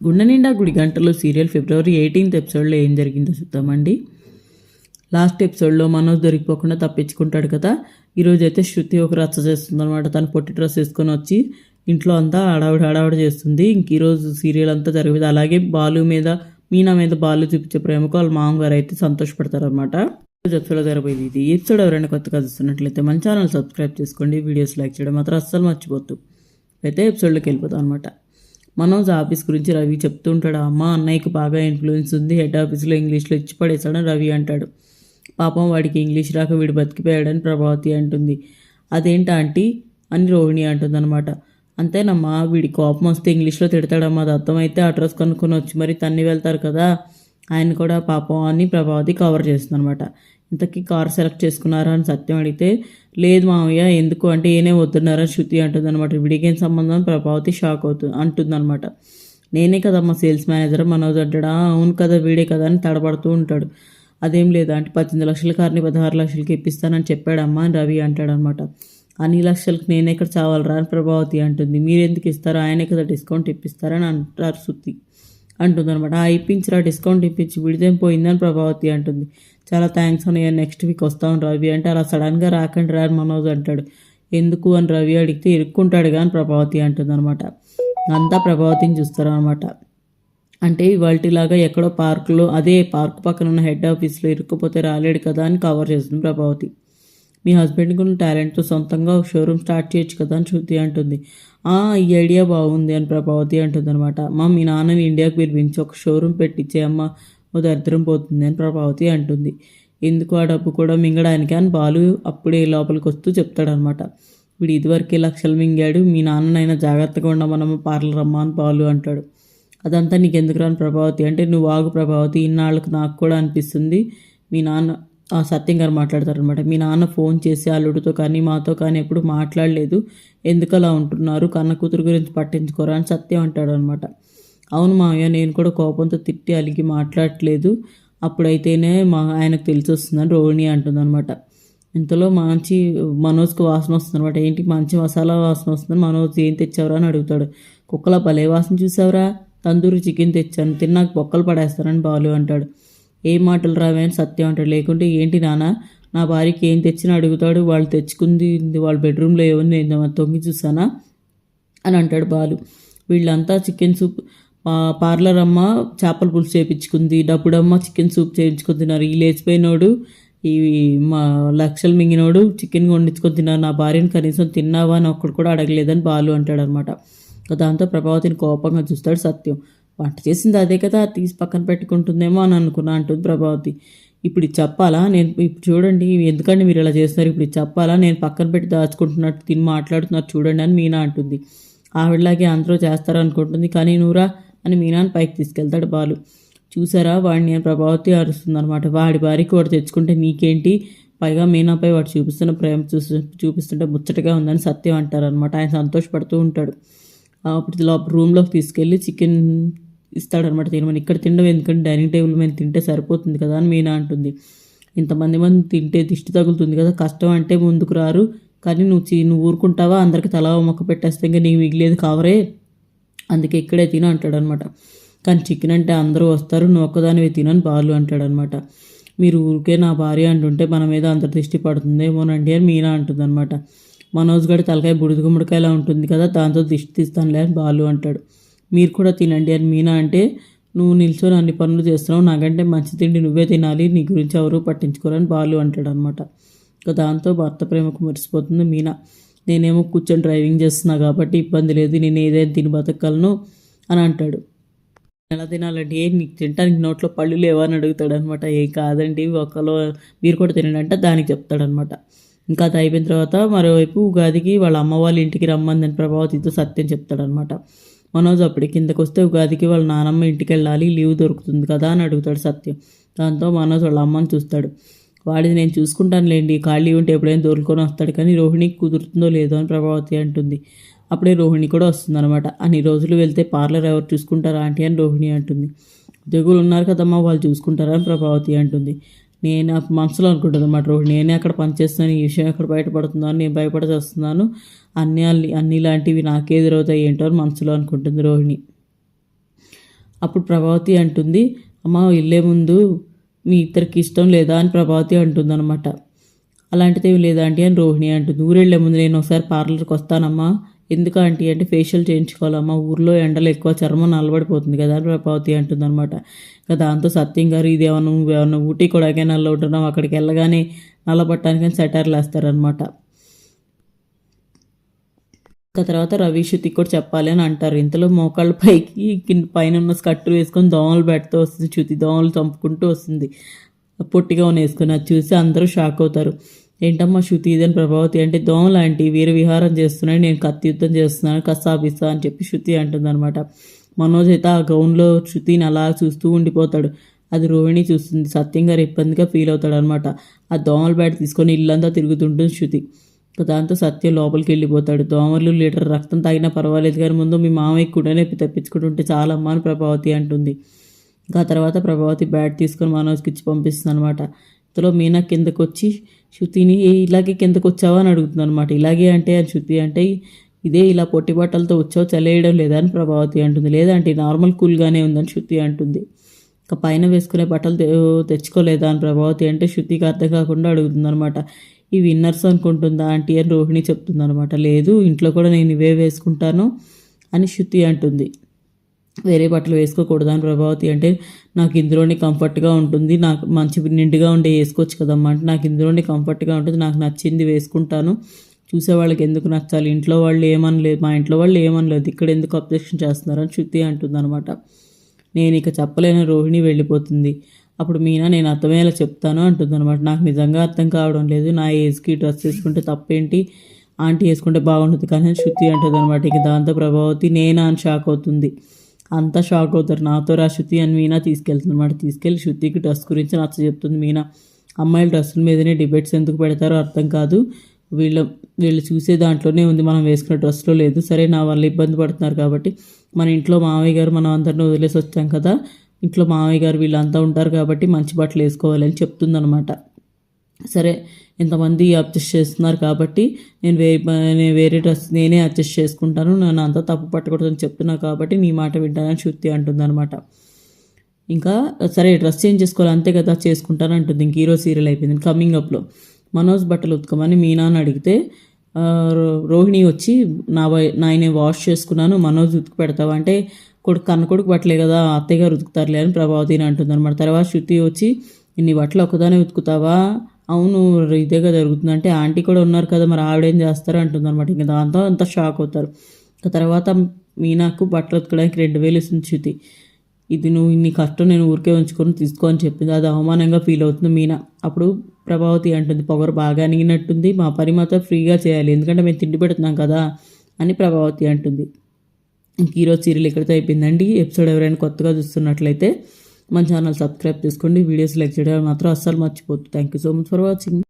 గుండె నిండా గుడి గంటలో సీరియల్ ఫిబ్రవరి ఎయిటీన్త్ ఎపిసోడ్లో ఏం జరిగిందో చూద్దామండి. లాస్ట్ ఎపిసోడ్లో మనోజ్ దొరికిపోకుండా తప్పించుకుంటాడు కదా. ఈరోజు అయితే శృతి ఒక రచ్చ చేస్తుంది అనమాట తను పొట్టి డ్రెస్ వేసుకొని వచ్చి ఇంట్లో అంతా హడావిడి హడావిడి చేస్తుంది. ఇంక ఈరోజు సీరియల్ అంతా జరిగేది. అలాగే బాలు మీద మీనా మీద బాలు చూపించే ప్రేమకు వాళ్ళ మామగారు అయితే సంతోషపడతారు అనమాట ఎపిసోడ్లో జరగబోయేది ఇది. ఎపిసోడ్ ఎవరైనా కొత్తగా చూస్తున్నట్లయితే మన ఛానల్ సబ్స్క్రైబ్ చేసుకోండి వీడియోస్ లైక్ చేయడం మాత్రం అస్సలు మర్చిపోద్దు అయితే ఎపిసోడ్లోకి వెళ్ళిపోతాం అనమాట మనోజ్ ఆఫీస్ గురించి రవి చెప్తుంటాడు అమ్మ అన్నయ్యకి బాగా ఇన్ఫ్లుయెన్స్ ఉంది హెడ్ ఆఫీస్లో ఇంగ్లీష్లో ఇచ్చి పడేశాడని రవి అంటాడు. పాపం వాడికి ఇంగ్లీష్ రాక వీడు బతికిపోయాడని ప్రభావతి అంటుంది. అదేంట ఆంటీ? అని రోహిణి అంటుంది అనమాట అంతేనమ్మా వీడి కోపం వస్తే ఇంగ్లీష్లో తిడతాడమ్మా అది అర్థమైతే అడ్రస్ కనుక్కొని వచ్చి మరి తన్ని వెళ్తారు కదా ఆయన కూడా పాపం అని ప్రభావతి కవర్ చేస్తుంది అనమాట ఇంతకీ కార్ సెలెక్ట్ చేసుకున్నారా అని సత్యం అడిగితే లేదు మామయ్య ఎందుకు? అంటే ఏనే వద్దున్నారని శృతి అంటుంది అనమాట విడిగేం సంబంధం? అని ప్రభావతి షాక్ అవుతుంది అంటుందన్నమాట. నేనే కదమ్మా సేల్స్ మేనేజర్? మనోజ్ అంటాడా? అవును కదా వీడే కదా అని తడబడుతూ ఉంటాడు. అదేం లేదా? అంటే పద్దెనిమిది లక్షల కార్ని పదహారు లక్షలకి ఇప్పిస్తానని చెప్పాడమ్మా అని రవి అంటాడనమాట అన్ని లక్షలకు నేనే ఇక్కడ చావాలరా? అని ప్రభావతి అంటుంది. మీరు ఎందుకు ఇస్తారో? ఆయనే కదా డిస్కౌంట్ ఇప్పిస్తారని అంటారు శృతి. అంటుంది అనమాట ఆ ఇప్పించరా డిస్కౌంట్ ఇప్పించి విడిదేం పోయిందని ప్రభావతి అంటుంది. చాలా థ్యాంక్స్ అన్నయ్య నెక్స్ట్ వీక్ వస్తాను రవి అంటే అలా సడన్గా రాకండి రా మనోజ్ అంటాడు. ఎందుకు అని రవి అడిగితే ఇరుక్కుంటాడు కానీ ప్రభావతి అంటుంది అనమాట అంతా ప్రభావతిని చూస్తారు అనమాట అంటే ఇవాళలాగా ఎక్కడో పార్కులో అదే పార్క్ పక్కన ఉన్న హెడ్ ఆఫీస్లో ఇరుక్కుపోతే రాలేడు కదా అని కవర్ చేస్తుంది ప్రభావతి. మీ హస్బెండ్కి ఉన్న టాలెంట్తో సొంతంగా ఒక షోరూమ్ స్టార్ట్ చేయొచ్చు కదా అని శృతి అంటుంది. ఈ ఐడియా బాగుంది అని ప్రభావతి అంటుంది అనమాట మా మీ నాన్నని ఇండియాకి పిలిపించి ఒక షోరూమ్ పెట్టించే అమ్మ ఓ దరిద్రం పోతుంది అని ప్రభావతి అంటుంది. ఎందుకు ఆ డబ్బు కూడా మింగడానికి? అని బాలు అప్పుడే లోపలికి వస్తూ చెప్తాడనమాట వీడు ఇదివరకే లక్షలు మింగాడు మీ నాన్ననైనా జాగ్రత్తగా ఉండమనమ్మ పార్లర్ అమ్మ అని బాలు అంటాడు. అదంతా నీకు ఎందుకు రాని ప్రభావతి అంటే నువ్వు ఆగు ప్రభావతి ఇన్నాళ్ళకు నాకు కూడా అనిపిస్తుంది మీ నాన్న ఆ సత్యం గారు మాట్లాడతారనమాట మీ నాన్న ఫోన్ చేసి అల్లుడితో కానీ మాతో కానీ ఎప్పుడు మాట్లాడలేదు. ఎందుకు అలా ఉంటున్నారు? కన్న కూతురు గురించి పట్టించుకోరా? అని సత్యం అంటాడు అనమాట అవును మావయ్య నేను కూడా కోపంతో తిట్టి అలిగి మాట్లాడట్లేదు. అప్పుడైతేనే మా ఆయనకు తెలిసి వస్తుందని రోహిణి అంటుంది అనమాట ఇంతలో మంచి మనోజ్కి వాసన వస్తుంది అనమాట ఏంటి మంచి మసాలా వాసన వస్తుంది మనోజ్ ఏం తెచ్చావురా? అని అడుగుతాడు. కుక్కల భలే వాసన చూసావురా? తందూరి చికెన్ తెచ్చాను. తిన్నాక బొక్కలు పడేస్తానని బాలు అంటాడు. ఏ మాటలు రావే సత్యం అంటాడు. లేకుంటే ఏంటి నాన్న నా భార్యకి ఏం తెచ్చినా అడుగుతాడు. వాళ్ళు తెచ్చుకుంది వాళ్ళ బెడ్రూమ్లో ఏముంది? ఏందమ్మా తొంగి చూసానా అని అంటాడు బాలు. వీళ్ళంతా చికెన్ సూప్ పా- పార్లర్ అమ్మ చేపల పులుసు చేయించుకుంది డబ్బుడమ్మ చికెన్ సూప్ చేయించుకొని తిన్నారు. ఈ లేచిపోయినోడు ఈ మా లక్షలు మింగినోడు చికెన్ వండించుకొని తిన్నారు. నా భార్యను కనీసం తిన్నావా అని ఒక్కడు కూడా అడగలేదని బాలు అంటాడు అనమాట దాంతో ప్రభావతిని కోపంగా చూస్తాడు సత్యం. వంట చేసింది అదే కదా తీసి పక్కన పెట్టుకుంటుందేమో అని అనుకున్నా అంటుంది ప్రభావతి. ఇప్పుడు చెప్పాలా? నేను ఇప్పుడు చూడండి ఎందుకంటే మీరు ఇలా చేస్తున్నారు? ఇప్పుడు చెప్పాలా? నేను పక్కన పెట్టి దాచుకుంటున్నట్టు తిని మాట్లాడుతున్నారు చూడండి అని మీనా అంటుంది. ఆవిడలాగే అందరూ చేస్తారు అనుకుంటుంది కానీ నువ్వురా అని మీనాని పైకి తీసుకెళ్తాడు బాలు. చూసారా? వాడిని నేను ప్రభావతి అరుస్తుంది అనమాట వాడి భార్యకి వాడు తెచ్చుకుంటే నీకేంటి? పైగా మీనాపై వాడు చూపిస్తున్న ప్రేమ చూసి చూపిస్తుంటే ముచ్చటగా ఉందని సత్యం అంటారనమాట ఆయన సంతోషపడుతూ ఉంటాడు. అప్పుడు లోపల రూమ్లోకి తీసుకెళ్ళి చికెన్ ఇస్తాడనమాట తినమని ఇక్కడ తినడం ఎందుకంటే డైనింగ్ టేబుల్ మీద తింటే సరిపోతుంది కదా అని మీనా అంటుంది. ఇంతమంది మంది తింటే దిష్టి తగులుతుంది కదా కష్టం అంటే ముందుకు రారు. కానీ నువ్వు చీ నువ్వు ఊరుకుంటావా? అందరికి తలా మొక్క పెట్టేస్తే ఇంకా నీకు మిగిలేదు కావరే. అందుకే ఇక్కడే తిను అంటాడనమాట. కానీ చికెన్ అంటే అందరూ వస్తారు నువ్వు ఒక్కదానివి తినని బాలు అంటాడనమాట. మీరు ఊరికే నా భార్య అంటుంటే మన మీద అంత దృష్టి పడుతుందేమోనండి అని మీనా అంటుందన్నమాట మనోజ్ గడి తలకాయ బుడిది గుమ్మడికాయలా ఉంటుంది కదా దాంతో దిష్టి తీస్తానులే అని బాలు అంటాడు. మీరు కూడా తినండి అని మీనా అంటే నువ్వు నిల్చొని అన్ని పనులు చేస్తున్నావు నాకంటే మంచి తిండి నువ్వే తినాలి నీ గురించి ఎవరు పట్టించుకోరని బాలు అంటాడు అనమాట ఇక దాంతో భర్త ప్రేమకు మురిసిపోతుంది మీనా. నేనేమో కూర్చొని డ్రైవింగ్ చేస్తున్నా కాబట్టి ఇబ్బంది లేదు నేను ఏదైనా తిని బతకగలను అని అంటాడు. ఎలా తినాలండి? ఏ నీకు తినడానికి నోట్లో పళ్ళు లేవా? అని అడుగుతాడు అనమాట ఏ కాదండి ఒకలో మీరు కూడా తినండి అంటే దానికి చెప్తాడనమాట. ఇంకా అది అయిపోయిన తర్వాత మరోవైపు ఉగాదికి వాళ్ళ అమ్మ వాళ్ళ ఇంటికి రమ్మందని ప్రభావతితో సత్యం చెప్తాడనమాట. మనోజ్ అప్పటి కిందకు వస్తే ఉగాదికి వాళ్ళ నానమ్మ ఇంటికి వెళ్ళాలి లీవ్ దొరుకుతుంది కదా అని అడుగుతాడు సత్యం. దాంతో మనోజ్ వాళ్ళ అమ్మని చూస్తాడు. వాడిది నేను చూసుకుంటాను లేండి ఖాళీ ఉంటే ఎప్పుడైనా దొరుకుని వస్తాడు కానీ రోహిణికి కుదురుతుందో లేదో అని ప్రభావతి అంటుంది. అప్పుడే రోహిణి కూడా వస్తుంది అనమాట అన్ని రోజులు వెళ్తే పార్లర్ ఎవరు చూసుకుంటారా ఆంటీ అని రోహిణి అంటుంది. ఉద్యోగులు ఉన్నారు కదమ్మా వాళ్ళు చూసుకుంటారా అని ప్రభావతి అంటుంది. నేను మనసులో అనుకుంటుంది అన్నమాట రోహిణి. నేనే అక్కడ పనిచేస్తున్నాను ఈ విషయం ఎక్కడ బయటపడుతుందో నేను భయపడచేస్తున్నాను అన్ని అన్ని అన్ని లాంటివి నాకే ఎదురవుతాయి ఏంటో అని మనసులో అనుకుంటుంది రోహిణి. అప్పుడు ప్రభావతి అంటుంది అమ్మ వెళ్ళే ముందు మీ ఇద్దరికి ఇష్టం లేదా? అని ప్రభావతి అంటుంది అనమాట అలాంటిది ఏమి లేదా అంటే అని రోహిణి అంటుంది. ఊరు వెళ్ళే ముందు నేను ఒకసారి పార్లర్కి వస్తానమ్మా. ఎందుకు ఆంటీ? అంటే ఫేషియల్ చేయించుకోవాలమ్మా ఊర్లో ఎండలు ఎక్కువ చర్మం నలబడిపోతుంది కదా ప్రభావతి అంటుంది అనమాట ఇంకా దాంతో సత్యం గారు ఇది ఏమన్నా ఏమన్నా ఊటీ కొడైకెనాల్లో ఉంటున్నాం అక్కడికి వెళ్ళగానే నల్లబట్టడానికి సెటర్లు వేస్తారనమాట ఇంకా తర్వాత రవి శృతి కూడా చెప్పాలి అని అంటారు. ఇంతలో మోకాళ్ళ పైకి కింద పైన ఉన్న స్కట్టు వేసుకొని దోమలు పెడుతూ వస్తుంది. శృతి దోమలు చంపుకుంటూ వస్తుంది. పొట్టిగా ఉన్న వేసుకొని అది చూసి అందరూ షాక్ అవుతారు. ఏంటమ్మా శృతి? ఇదని ప్రభావతి? అంటే దోమలాంటి వీర విహారం చేస్తున్నాయి నేను కత్తి యుద్ధం చేస్తున్నాను కసాపిస్తా అని చెప్పి శృతి అంటుంది అనమాట మనోజ్ అయితే ఆ గౌన్లో శృతిని అలా చూస్తూ ఉండిపోతాడు. అది రోహిణి చూస్తుంది. సత్యం గారు ఇబ్బందిగా ఫీల్ అవుతాడు అనమాట ఆ దోమల బ్యాట్ తీసుకొని ఇల్లంతా తిరుగుతుంటుంది శృతి. దాంతో సత్యం లోపలికి వెళ్ళిపోతాడు. దోమలు లీటర్ రక్తం తాగినా పర్వాలేదు కానీ ముందు మీ మామయ్య కూడా నొప్పి తెప్పించుకుంటుంటే చాలా అమ్మ అని ప్రభావతి అంటుంది. ఇంకా తర్వాత ప్రభావతి బ్యాట్ తీసుకొని మనోజ్కి ఇచ్చి పంపిస్తుంది అనమాట ఇంతలో మీనా కిందకు వచ్చి శృతిని ఇలాగే కిందకు వచ్చావా? అని అడుగుతుంది అనమాట ఇలాగే అంటే అని శృతి అంటే ఇదే ఇలా పొట్టి బట్టలతో వచ్చావు చలేయడం లేదా? అని ప్రభావతి అంటుంది. లేదంటే నార్మల్ కూల్గానే ఉందని శృతి అంటుంది. ఇంకా పైన వేసుకునే బట్టలు తె- తెచ్చుకోలేదా? అని ప్రభావతి అంటే శృతికి అర్థం కాకుండా అడుగుతుంది అనమాట ఈ విన్నర్స్ అనుకుంటుందా ఆంటీ? అని రోహిణి చెప్తుంది అనమాట లేదు ఇంట్లో కూడా నేను ఇవే వేసుకుంటాను అని శృతి అంటుంది. వేరే బట్టలు వేసుకోకూడదు అని ప్రభావతి అంటే నాకు ఇందులోనే కంఫర్ట్గా ఉంటుంది నాకు మంచి నిండుగా ఉండే వేసుకోవచ్చు కదమ్మా అంటే నాకు ఇందులోనే కంఫర్ట్గా ఉంటుంది నాకు నచ్చింది వేసుకుంటాను. చూసే వాళ్ళకి ఎందుకు నచ్చాలి? ఇంట్లో వాళ్ళు ఏమనలేదు మా ఇంట్లో వాళ్ళు ఏమనలేదు ఇక్కడ ఎందుకు అబ్జెక్షన్ చేస్తున్నారని శృతి అంటుంది అనమాట నేను ఇక చెప్పలేని రోహిణి వెళ్ళిపోతుంది. అప్పుడు మీనా నేను అర్థమయ్యేలా చెప్తాను అంటుంది అనమాట నాకు నిజంగా అర్థం కావడం లేదు నా ఏజ్కి డ్రెస్ వేసుకుంటే తప్పేంటి? ఆంటీ వేసుకుంటే బాగుంటుంది కానీ శృతి అంటుంది అనమాట ఇక దాంతో ప్రభావతి నేనా అని షాక్ అవుతుంది. అంతా షాక్ అవుతారు. నాతో రా శృతి అని మీనా తీసుకెళ్తుంది అనమాట తీసుకెళ్ళి శృతికి డ్రెస్ గురించి నచ్చ చెప్తుంది మీనా. అమ్మాయిల డ్రెస్సుల మీదనే డిబేట్స్ ఎందుకు పెడతారో అర్థం కాదు. వీళ్ళ వీళ్ళు చూసే దాంట్లోనే ఉంది. మనం వేసుకున్న డ్రెస్లో లేదు. సరే నా వల్ల ఇబ్బంది పడుతున్నారు కాబట్టి మన ఇంట్లో మామయ్య గారు మనం అందరిని వదిలేసి వచ్చాం కదా. ఇంట్లో మామయ్య గారు వీళ్ళంతా ఉంటారు కాబట్టి మంచి బట్టలు వేసుకోవాలి అని చెప్తుందనమాట సరే ఇంతమంది అడ్జస్ట్ చేస్తున్నారు కాబట్టి నేను వే నేను వేరే డ్రెస్ నేనే అడ్జస్ట్ చేసుకుంటాను నన్ను అంతా తప్పు పట్టకూడదని చెప్తున్నా కాబట్టి నీ మాట వింటానని శృతి అంటుందన్నమాట. ఇంకా సరే డ్రెస్ చేంజ్ చేసుకోవాలి అంతే కదా చేసుకుంటాను అంటుంది. ఇంక హీరో సీరియల్ అయిపోయింది. కమింగ్ అప్లో. మనోజ్ బట్టలు ఉతకమని మీనా అని అడిగితే రో- రోహిణి వచ్చి నా వై- నాయనే వాష్ చేసుకున్నాను మనోజ్ ఉతికి పెడతావా అంటే కొడుకు కన్న కొడుకు బట్టలే కదా అత్తయ్య గారు ఉతుకుతారులే అని ప్రభావతిని అంటుంది అనమాట తర్వాత శృతి వచ్చి ఇన్ని బట్టలు ఒక్కదానే ఉతుకుతావా? అవును ఇదేగా జరుగుతుంది. అంటే ఆంటీ కూడా ఉన్నారు కదా మరి ఆవిడేం చేస్తారు అంటుంది అనమాట ఇంకా దాంతో అంత షాక్ అవుతారు. ఇంకా తర్వాత మీనాకు బట్టలు ఉతకడానికి రెండు వేలు ఇస్తుంది శృతి. ఇది నువ్వు ఇన్ని కష్టం నేను ఊరికే ఉంచుకొని తీసుకో అని చెప్పింది. అది అవమానంగా ఫీల్ అవుతుంది మీనా. అప్పుడు ప్రభావతి అంటుంది పొగరు బాగా అనిగినట్టుంది మా పని మాత్రం ఫ్రీగా చేయాలి. ఎందుకంటే మేము తిండి పెడుతున్నాం కదా అని ప్రభావతి అంటుంది. ఇంక ఈరోజు సీరియల్ ఇక్కడితో అయిపోయిందండి. ఎపిసోడ్ ఎవరైనా కొత్తగా చూస్తున్నట్లయితే మన ఛానల్ సబ్స్క్రైబ్ చేసుకోండి. వీడియోస్ లైక్ చేయడం మాత్రం అస్సలు మర్చిపోతుంది thank you so much for watching